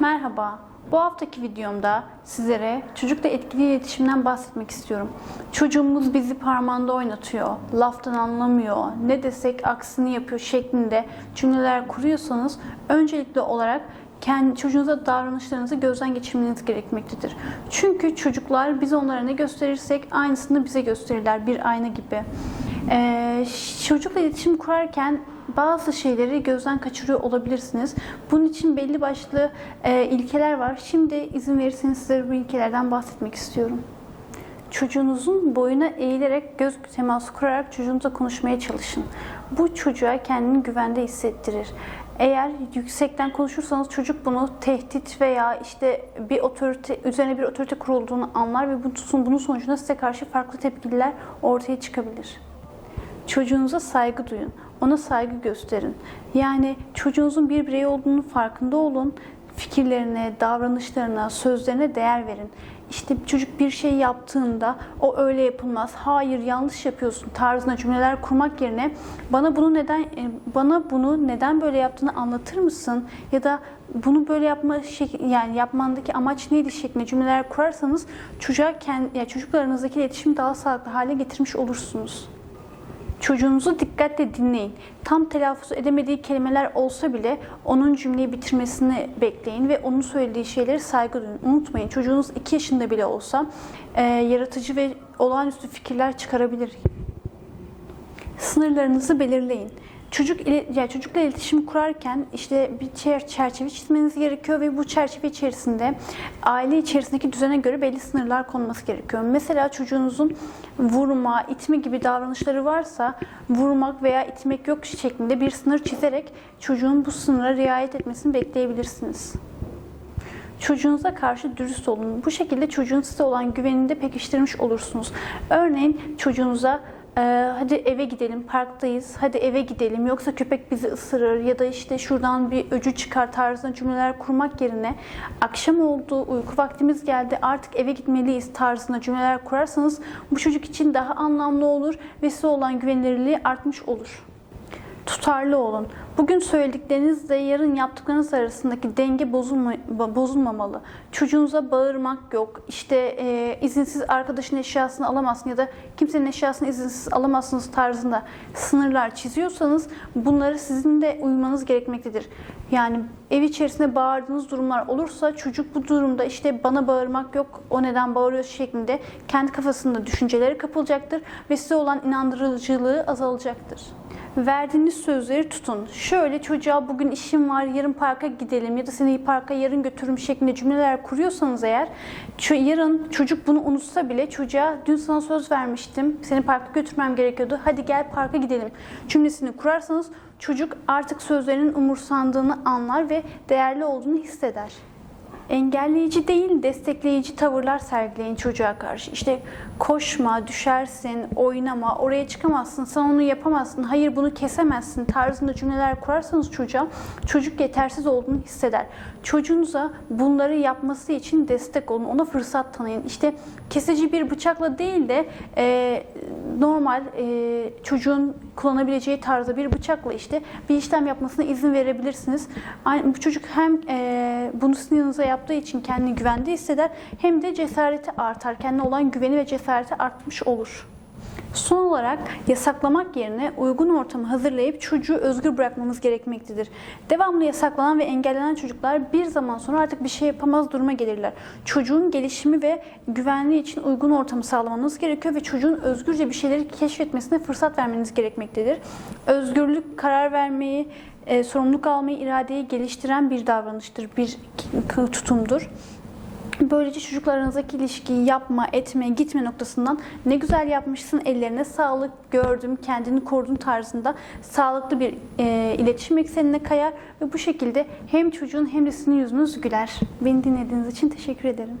Merhaba. Bu haftaki videomda sizlere çocukla etkili iletişimden bahsetmek istiyorum. Çocuğumuz bizi parmağında oynatıyor, laftan anlamıyor, ne desek aksini yapıyor şeklinde cümleler kuruyorsanız öncelikli olarak kendi çocuğunuza davranışlarınızı gözden geçirmeniz gerekmektedir. Çünkü çocuklar biz onlara ne gösterirsek aynısını bize gösterirler bir ayna gibi. Ee, çocukla iletişim kurarken bazı şeyleri gözden kaçırıyor olabilirsiniz. Bunun için belli başlı e, ilkeler var. Şimdi izin verirseniz size bu ilkelerden bahsetmek istiyorum. Çocuğunuzun boyuna eğilerek göz teması kurarak çocuğunuzla konuşmaya çalışın. Bu çocuğa kendini güvende hissettirir. Eğer yüksekten konuşursanız çocuk bunu tehdit veya işte bir otorite üzerine bir otorite kurulduğunu anlar ve bunun sonucunda size karşı farklı tepkiler ortaya çıkabilir. Çocuğunuza saygı duyun. Ona saygı gösterin. Yani çocuğunuzun bir birey olduğunu farkında olun. Fikirlerine, davranışlarına, sözlerine değer verin. İşte çocuk bir şey yaptığında o öyle yapılmaz. Hayır yanlış yapıyorsun tarzında cümleler kurmak yerine bana bunu neden e, bana bunu neden böyle yaptığını anlatır mısın? Ya da bunu böyle yapma şek- yani yapmandaki amaç neydi şeklinde cümleler kurarsanız çocuğa kendi, yani çocuklarınızdaki iletişimi daha sağlıklı hale getirmiş olursunuz. Çocuğunuzu dikkatle dinleyin. Tam telaffuz edemediği kelimeler olsa bile onun cümleyi bitirmesini bekleyin ve onun söylediği şeyleri saygı duyun. Unutmayın çocuğunuz 2 yaşında bile olsa e, yaratıcı ve olağanüstü fikirler çıkarabilir. Sınırlarınızı belirleyin. Çocuk ile, yani çocukla iletişim kurarken işte bir çer- çerçeve çizmeniz gerekiyor ve bu çerçeve içerisinde aile içerisindeki düzene göre belli sınırlar konması gerekiyor. Mesela çocuğunuzun vurma, itme gibi davranışları varsa vurmak veya itmek yok şeklinde bir sınır çizerek çocuğun bu sınıra riayet etmesini bekleyebilirsiniz. Çocuğunuza karşı dürüst olun. Bu şekilde çocuğun size olan güvenini de pekiştirmiş olursunuz. Örneğin çocuğunuza ee, hadi eve gidelim, parktayız, hadi eve gidelim yoksa köpek bizi ısırır ya da işte şuradan bir öcü çıkar tarzında cümleler kurmak yerine akşam oldu, uyku vaktimiz geldi, artık eve gitmeliyiz tarzında cümleler kurarsanız bu çocuk için daha anlamlı olur ve size olan güvenilirliği artmış olur. Tutarlı olun. Bugün söylediklerinizle yarın yaptıklarınız arasındaki denge bozulma, bozulmamalı. Çocuğunuza bağırmak yok. İşte e, izinsiz arkadaşın eşyasını alamazsın ya da kimsenin eşyasını izinsiz alamazsınız tarzında sınırlar çiziyorsanız bunları sizin de uymanız gerekmektedir. Yani ev içerisinde bağırdığınız durumlar olursa çocuk bu durumda işte bana bağırmak yok, o neden bağırıyor şeklinde kendi kafasında düşünceleri kapılacaktır ve size olan inandırıcılığı azalacaktır. Verdiğiniz sözleri tutun. Şöyle çocuğa bugün işim var, yarın parka gidelim ya da seni parka yarın götürürüm şeklinde cümleler kuruyorsanız eğer yarın çocuk bunu unutsa bile çocuğa dün sana söz vermiştim, seni parka götürmem gerekiyordu, hadi gel parka gidelim cümlesini kurarsanız çocuk artık sözlerinin umursandığını anlar ve değerli olduğunu hisseder. Engelleyici değil, destekleyici tavırlar sergileyin çocuğa karşı. İşte koşma, düşersin, oynama, oraya çıkamazsın, sen onu yapamazsın, hayır bunu kesemezsin tarzında cümleler kurarsanız çocuğa, çocuk yetersiz olduğunu hisseder. Çocuğunuza bunları yapması için destek olun, ona fırsat tanıyın. İşte kesici bir bıçakla değil de e, normal e, çocuğun kullanabileceği tarzda bir bıçakla işte bir işlem yapmasına izin verebilirsiniz. Aynı, bu çocuk hem e, bunu sizin yanınıza yaptığı için kendini güvende hisseder hem de cesareti artar. Kendine olan güveni ve cesareti artmış olur. Son olarak yasaklamak yerine uygun ortamı hazırlayıp çocuğu özgür bırakmamız gerekmektedir. Devamlı yasaklanan ve engellenen çocuklar bir zaman sonra artık bir şey yapamaz duruma gelirler. Çocuğun gelişimi ve güvenliği için uygun ortamı sağlamanız gerekiyor ve çocuğun özgürce bir şeyleri keşfetmesine fırsat vermeniz gerekmektedir. Özgürlük, karar vermeyi, e, sorumluluk almayı, iradeyi geliştiren bir davranıştır, bir tutumdur. Böylece çocuklarınızdaki ilişkiyi yapma, etme, gitme noktasından ne güzel yapmışsın, ellerine sağlık, gördüm, kendini korudun tarzında sağlıklı bir e, iletişim eksenine kayar ve bu şekilde hem çocuğun hem de sizin yüzünüz güler. Beni dinlediğiniz için teşekkür ederim.